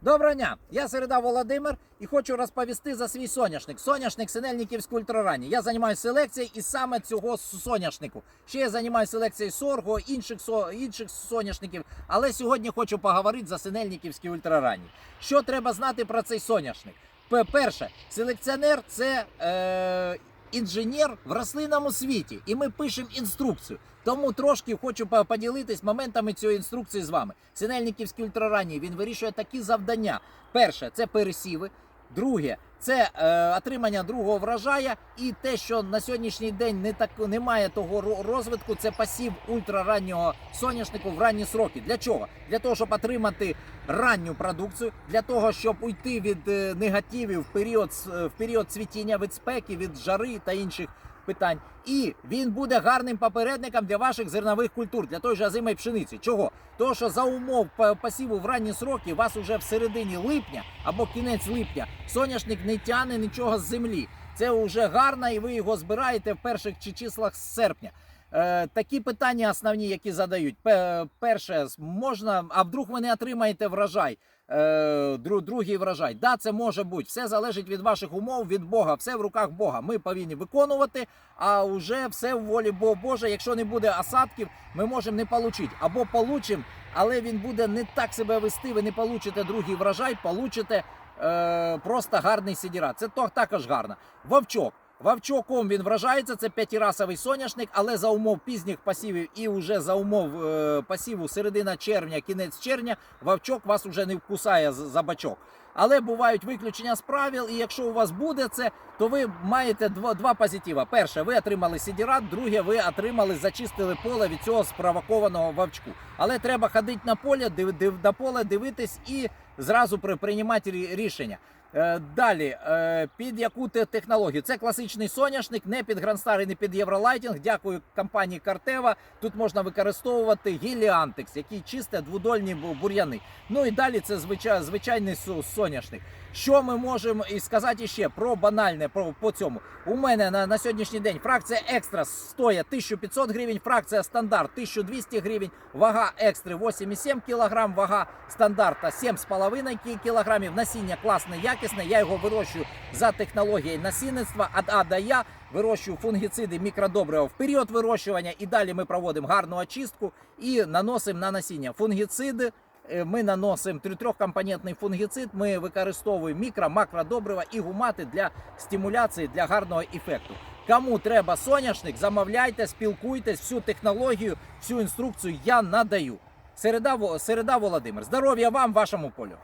Доброго дня! Я Середа Володимир і хочу розповісти за свій соняшник. Соняшник Синельниківської ультрарані. Я займаюся селекцією і саме цього соняшнику. Ще я займаюся селекцією сорго, інших, со, інших соняшників. Але сьогодні хочу поговорити за Синельниківські ультрарані. Що треба знати про цей соняшник? Перше, селекціонер це е, інженер в рослинному світі, і ми пишемо інструкцію. Тому трошки хочу по- поділитись моментами цієї інструкції з вами. Синельниківський ультраранній він вирішує такі завдання. Перше це пересіви. Друге це е, отримання другого врожая, і те, що на сьогоднішній день не так немає того розвитку, це пасів ультрараннього соняшнику в ранні сроки. Для чого? Для того, щоб отримати ранню продукцію, для того, щоб уйти від е, негативів в період е, в період цвітіння, від спеки, від жари та інших питань. І він буде гарним попередником для ваших зернових культур, для той же озимої пшениці. Чого? Тому що за умов посіву в ранні сроки вас уже в середині липня або кінець липня соняшник не тяне нічого з землі. Це вже гарно, і ви його збираєте в перших чи числах серпня. Е, такі питання основні, які задають. Перше, можна, а вдруг ви не отримаєте врожай, е, другий врожай. Да, це може бути. Все залежить від ваших умов, від Бога. Все в руках Бога. Ми повинні виконувати, а вже все в волі Бо- Божа. Якщо не буде осадків, ми можемо не отримати. Або получимо, але він буде не так себе вести. Ви не получите другий врожай, получите е, просто гарний сидірат. Це також гарно. Вовчок. Вовчоком він вражається, це п'ятирасовий соняшник, але за умов пізніх пасівів і вже за умов е, пасіву середина червня, кінець червня, вовчок вас уже не вкусає за бачок. Але бувають виключення з правил, і якщо у вас буде це, то ви маєте два, два позитива. Перше, ви отримали сидірат, друге, ви отримали, зачистили поле від цього спровокованого вовчку. Але треба ходити на поле, див, див, на поле, дивитись і зразу при, приймати рішення. Е, Далі, е, під яку технологію? Це класичний соняшник, не під Грандстар і не під Євролайтінг. Дякую компанії Картева. Тут можна використовувати гіліантекс, який чисте двудольні бу- бур'яни. Ну і далі це звичай, звичайний соняшник. Що ми можемо і сказати ще про банальне про, по цьому? У мене на, на сьогоднішній день фракція екстра стоїть 1500 гривень, фракція стандарт 1200 гривень, вага екстри 8,7 кг, вага стандарта 7,5 кг. Насіння класне, якісне. Я його вирощую за технологією насінництва. Від А до Я вирощую фунгіциди, мікродобрива в період вирощування. І далі ми проводимо гарну очистку і наносимо на насіння фунгіциди. Е, Ми наносимо трьохкомпонентний фунгіцид. Ми використовуємо мікро, макродобрива і гумати для стимуляції для гарного ефекту. Кому треба соняшник, замовляйте, спілкуйтесь, всю технологію, всю інструкцію я надаю. Середа, Середа Володимир. Здоров'я вам, вашому полю.